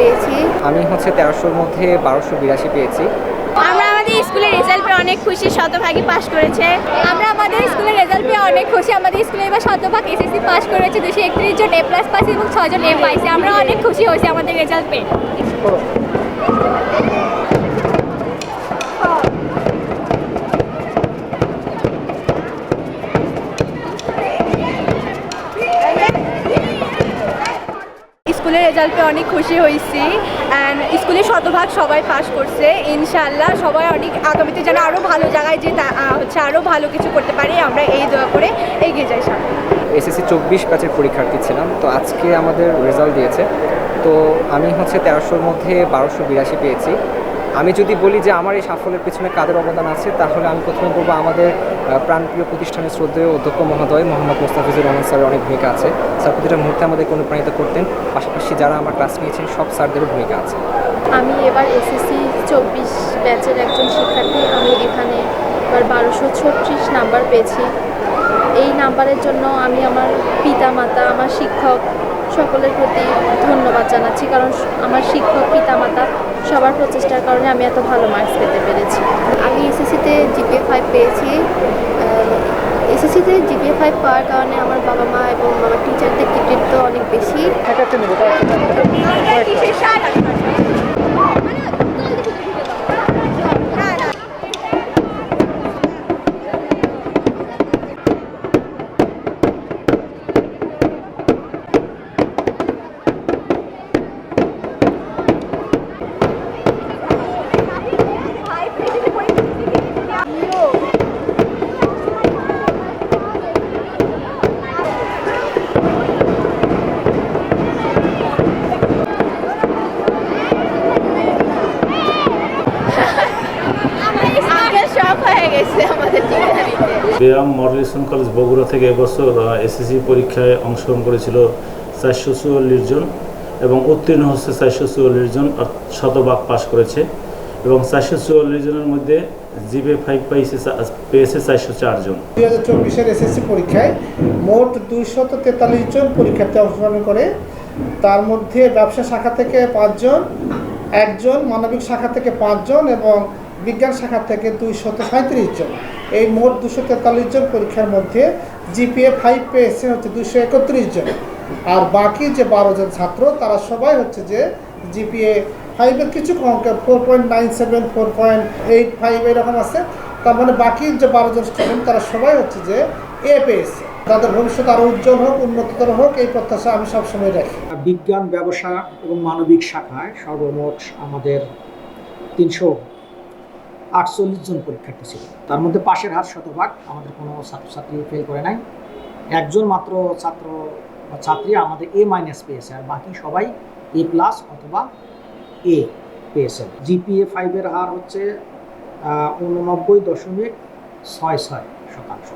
পেয়েছি। আমি হচ্ছে তেরোশোর মধ্যে বারোশো বিরাশি পেয়েছি। আমরা আমাদের স্কুলের রেজাল্ট পেয়ে অনেক খুশি শতভাগই পাশ করেছে। আমরা আমাদের স্কুলের রেজাল্ট পেয়ে অনেক খুশি আমাদের স্কুলে এবার শতভাগ এসএসসি পাস করেছে দুশো একত্রিশ জন এ প্লাস পাস এবং ছজন এ পাইছে। আমরা অনেক খুশি হয়েছি আমাদের রেজাল্ট পেয়ে। স্কুলের রেজাল্ট অনেক খুশি হয়েছি অ্যান্ড স্কুলে শতভাগ সবাই পাস করছে। ইনশাল্লাহ সবাই অনেক আগামীতে যেন আরও ভালো জায়গায় যে হচ্ছে আরও ভালো কিছু করতে পারি, আমরা এই দোয়া করে এগিয়ে যাই সামনে। এসএসসি চব্বিশ ব্যাচের পরীক্ষার্থী ছিলাম, তো আজকে আমাদের রেজাল্ট দিয়েছে। তো আমি হচ্ছে তেরোশোর মধ্যে বারোশো বিরাশি পেয়েছি। আমি যদি বলি যে আমার এই সাফল্যের পেছনে কাদের অবদান আছে, তাহলে আমি প্রথমে বলব আমাদের প্রাণপ্রিয় প্রতিষ্ঠানের শ্রদ্ধেয় অধ্যক্ষ মহোদয় মোহাম্মদ মোস্তাফিজুর রহমান স্যারের অনেক ভূমিকা আছে। স্যার, প্রতিটা মুহূর্তে আমাদেরকে অনুপ্রাণিত করতেন। পাশাপাশি যারা আমার ক্লাস নিয়েছেন, সব স্যারদেরও ভূমিকা আছে। আমি এবার এসএসসি চব্বিশ ব্যাচের একজন শিক্ষার্থী। আমি এখানে এবার বারোশো ছত্রিশ নাম্বার পেয়েছি। এই নাম্বারের জন্য আমি আমার পিতা মাতা আমার শিক্ষক সকলের প্রতি ধন্যবাদ জানাচ্ছি। কারণ আমার শিক্ষক পিতা মাতা সবার প্রচেষ্টার কারণে আমি এত ভালো মার্কস পেতে পেরেছি। আমি এসএসসিতে জিপিএ ফাইভ পেয়েছি। এসএসসিতে জিপিএ ফাইভ পাওয়ার কারণে আমার বাবা মা এবং আমার টিচারদের কৃতিত্ব অনেক বেশি। শখ হয়ে গেছে আমাদের BIAM model school college Bogura থেকে এবছর এসএসসি পরীক্ষায় অংশগ্রহণ করেছিল চারশো চুয়াল্লিশ জন এবং উত্তীর্ণ হচ্ছে চারশো চুয়াল্লিশ জন শতভাগ পাশ করেছে। এবং চারশো চুয়াল্লিশ জনের মধ্যে জিপে ফাইভ পাইছে পেয়েছে চারশো চারজন দুই হাজার চব্বিশের এসএসসি পরীক্ষায় মোট দুইশত তেতাল্লিশ জন পরীক্ষার্থী অংশগ্রহণ করে। তার মধ্যে ব্যবসা শাখা থেকে পাঁচজন একজন মানবিক শাখা থেকে পাঁচজন এবং বিজ্ঞান শাখা থেকে দুইশত সাঁত্রিশ জন। এই মোট দুশো তেতাল্লিশ জন পরীক্ষার মধ্যে জিপিএ ফাইভ পেয়েছে হচ্ছে দুশো একত্রিশ জন। আর বাকি যে বারো জন ছাত্র, তারা সবাই হচ্ছে যে জিপিএ ফাইভের কিছু কম four point nine seven four point eight five এরকম আছে। তার মানে বাকি যে বারো জন স্টুডেন্ট তারা সবাই হচ্ছে যে এ পেয়েছে তাদের ভবিষ্যৎ আরও উজ্জ্বল হোক, উন্নততর হোক, এই প্রত্যাশা আমি সবসময় রাখি। বিজ্ঞান, ব্যবসা এবং মানবিক শাখায় সর্বমোট আমাদের তিনশো আটচল্লিশ জন পরীক্ষার্থী ছিল। তার মধ্যে পাশের হার শতভাগ আমাদের কোনো ছাত্রছাত্রী ফেল করে নাই। একজন মাত্র ছাত্র বা ছাত্রী আমাদের এ মাইনাস পেয়েছে আর বাকি সবাই এ প্লাস অথবা এ পেয়েছে। জিপিএ ফাইভের হার হচ্ছে উননব্বই দশমিক ছয় ছয় শতাংশ।